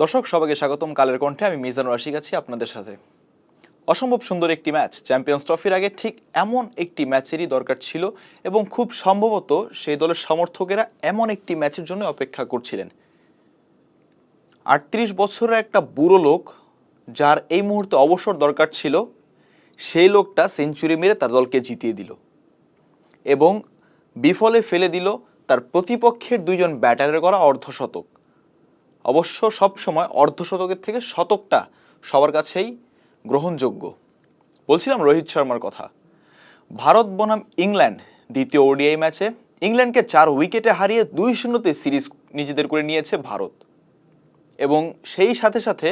দর্শক, সবাইকে স্বাগতম। কালের কণ্ঠে আমি মিজানুর রাশিক আছি আপনাদের সাথে। অসম্ভব সুন্দর একটি ম্যাচ, চ্যাম্পিয়ন্স ট্রফির আগে ঠিক এমন একটি ম্যাচেরই দরকার ছিল এবং খুব সম্ভবত সেই দলের সমর্থকেরা এমন একটি ম্যাচের জন্য অপেক্ষা করছিলেন। আটত্রিশ বছরের একটা বুড়ো লোক যার এই মুহূর্তে অবসর দরকার ছিল, সেই লোকটা সেঞ্চুরি মেরে তার দলকে জিতিয়ে দিল এবং বিফলে ফেলে দিল তার প্রতিপক্ষের দুইজন ব্যাটারের করা অর্ধশতক অবশ্য সব সময় অর্ধশতকের থেকে শতকটা সবার কাছেই গ্রহণযোগ্য। বলছিলাম রোহিত শর্মার কথা। ভারত বনাম ইংল্যান্ড দ্বিতীয় ওডিআই ম্যাচে ইংল্যান্ডকে চার উইকেটে হারিয়ে দুই শূন্যতে সিরিজ নিজেদের করে নিয়েছে ভারত। এবং সেই সাথে সাথে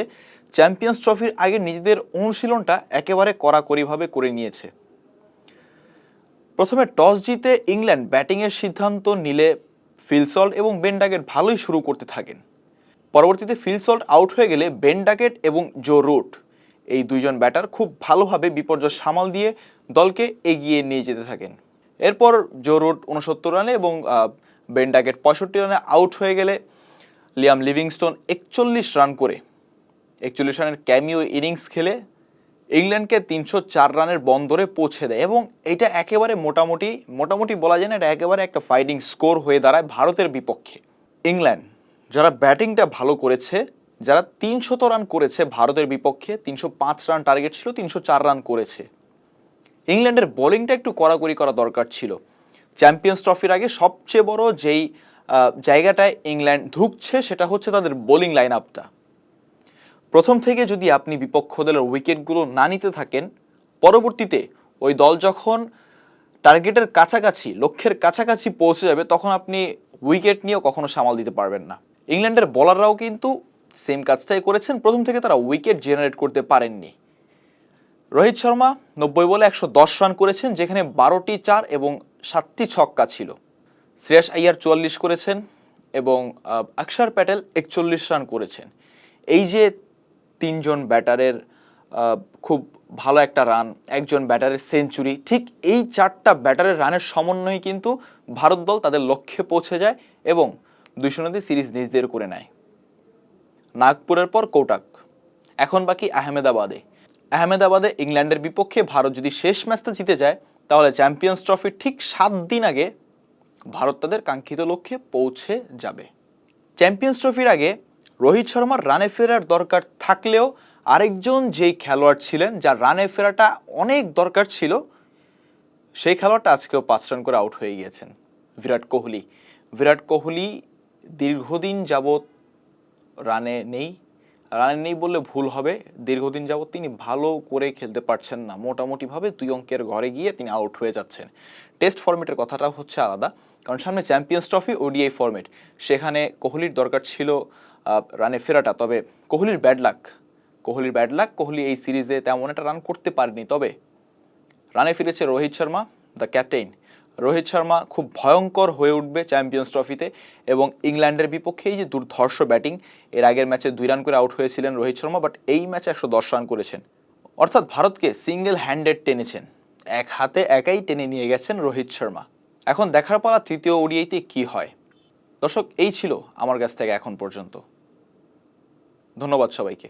চ্যাম্পিয়ন্স ট্রফির আগে নিজেদের অনুশীলনটা একেবারে কড়াকড়িভাবে করে নিয়েছে। প্রথমে টস জিতে ইংল্যান্ড ব্যাটিংয়ের সিদ্ধান্ত নিলে ফিলসল্ট এবং বেন ডাকেট ভালোই শুরু করতে থাকেন। পরবর্তীতে ফিলসল্ট আউট হয়ে গেলে বেন ডাকেট এবং জো রুট এই দুইজন ব্যাটার খুব ভালোভাবে বিপর্যয় সামাল দিয়ে দলকে এগিয়ে নিয়ে যেতে থাকেন। এরপর জো রুট উনসত্তর রানে এবং বেন ডাকেট পঁয়ষট্টি রানে আউট হয়ে গেলে লিয়াম লিভিংস্টোন একচল্লিশ রান করে। একচল্লিশ রানের ক্যামিও ইনিংস খেলে ইংল্যান্ডকে তিনশো চার রানের বন্দরে পৌঁছে দেয় এবং এটা একেবারে মোটামুটি মোটামুটি বলা যায় না, এটা একেবারে একটা ফাইটিং স্কোর হয়ে দাঁড়ায় ভারতের বিপক্ষে। ইংল্যান্ড যারা ব্যাটিংটা ভালো করেছে, যারা তিনশত রান করেছে ভারতের বিপক্ষে, তিনশো পাঁচ রান টার্গেট ছিল, তিনশো চার রান করেছে। ইংল্যান্ডের বোলিংটা একটু কড়াকড়ি করা দরকার ছিল। চ্যাম্পিয়ন্স ট্রফির আগে সবচেয়ে বড় যেই জায়গাটায় ইংল্যান্ড ঢুকছে সেটা হচ্ছে তাদের বোলিং লাইন আপটা প্রথম থেকে যদি আপনি বিপক্ষ দলের উইকেটগুলো না নিতে থাকেন, পরবর্তীতে ওই দল যখন টার্গেটের কাছাকাছি, লক্ষ্যের কাছাকাছি পৌঁছে যাবে, তখন আপনি উইকেট নিয়েও কখনো সামাল দিতে পারবেন না। ইংল্যান্ডের বলাররাও কিন্তু সেম কাজটাই করেছেন। প্রথম থেকে তারা উইকেট জেনারেট করতে পারেননি। রোহিত শর্মা নব্বই বলে একশো দশ রান করেছেন যেখানে বারোটি চার এবং সাতটি ছক্কা ছিল। শ্রেয়াস আইয়ার চুয়াল্লিশ করেছেন এবং আহ, অক্ষর প্যাটেল একচল্লিশ রান করেছেন। এই যে তিনজন ব্যাটারের খুব ভালো একটা রান একজন ব্যাটারের সেঞ্চুরি ঠিক এই চারটা ব্যাটারের রানের সমন্বয়ে কিন্তু ভারত দল তাদের লক্ষ্যে পৌঁছে যায় এবং দুই শূন্যতে সিরিজ নিজেদের করে নেয়। নাগপুরের পর কোটাক, এখন বাকি আহমেদাবাদে। আহমেদাবাদে ইংল্যান্ডের বিপক্ষে ভারত যদি শেষ ম্যাচটা জিতে যায়, তাহলে চ্যাম্পিয়ন্স ট্রফির ঠিক সাত দিন আগে ভারত তাদের কাঙ্ক্ষিত লক্ষ্যে পৌঁছে যাবে। চ্যাম্পিয়ন্স ট্রফির আগে রোহিত শর্মার রানে ফেরার দরকার থাকলেও আরেকজন যেই খেলোয়াড় ছিলেন, যার রানে ফেরাটা অনেক দরকার ছিল, সেই খেলোয়াড়টা আজকেও পাঁচ রান করে আউট হয়ে গিয়েছেন। বিরাট কোহলি। বিরাট কোহলি দীর্ঘদিন যাবৎ রানে নেই। রানে নেই বললে ভুল হবে। দীর্ঘদিন যাবৎ তিনি ভালো করে খেলতে পারছেন না। মোটামুটিভাবে দুই অঙ্কের ঘরে গিয়ে তিনি আউট হয়ে যাচ্ছেন। টেস্ট ফরম্যাটের কথাটা হচ্ছে আলাদা। কারণ সামনে চ্যাম্পিয়ন্স ট্রফি ওডিআই ফরম্যাট সেখানে কোহলির দরকার ছিল রানে ফেরাটা। তবে কোহলির ব্যাড লাক কোহলির ব্যাড লাক কোহলি এই সিরিজে তেমন একটা রান করতে পারেনি। তবে রানে ফিরেছে রোহিত শর্মা দ্য ক্যাপ্টেন রোহিত শর্মা খুব ভয়ঙ্কর হয়ে উঠবে চ্যাম্পিয়ন্স ট্রফিতে এবং ইংল্যান্ডের বিপক্ষে এই যে দুর্ধর্ষ ব্যাটিং, এর আগের ম্যাচে দুই রান করে আউট হয়েছিলেন রোহিত শর্মা, বাট এই ম্যাচে একশো দশ রান করেছেন। অর্থাৎ ভারতকে সিঙ্গেল হ্যান্ডেড টেনেছেন। এক হাতে একাই টেনে নিয়ে গেছেন রোহিত শর্মা। এখন দেখার পালা তৃতীয় ওডিআইতে কি হয়? দর্শক, এই ছিল আমার কাছ থেকে এখন পর্যন্ত। ধন্যবাদ সবাইকে।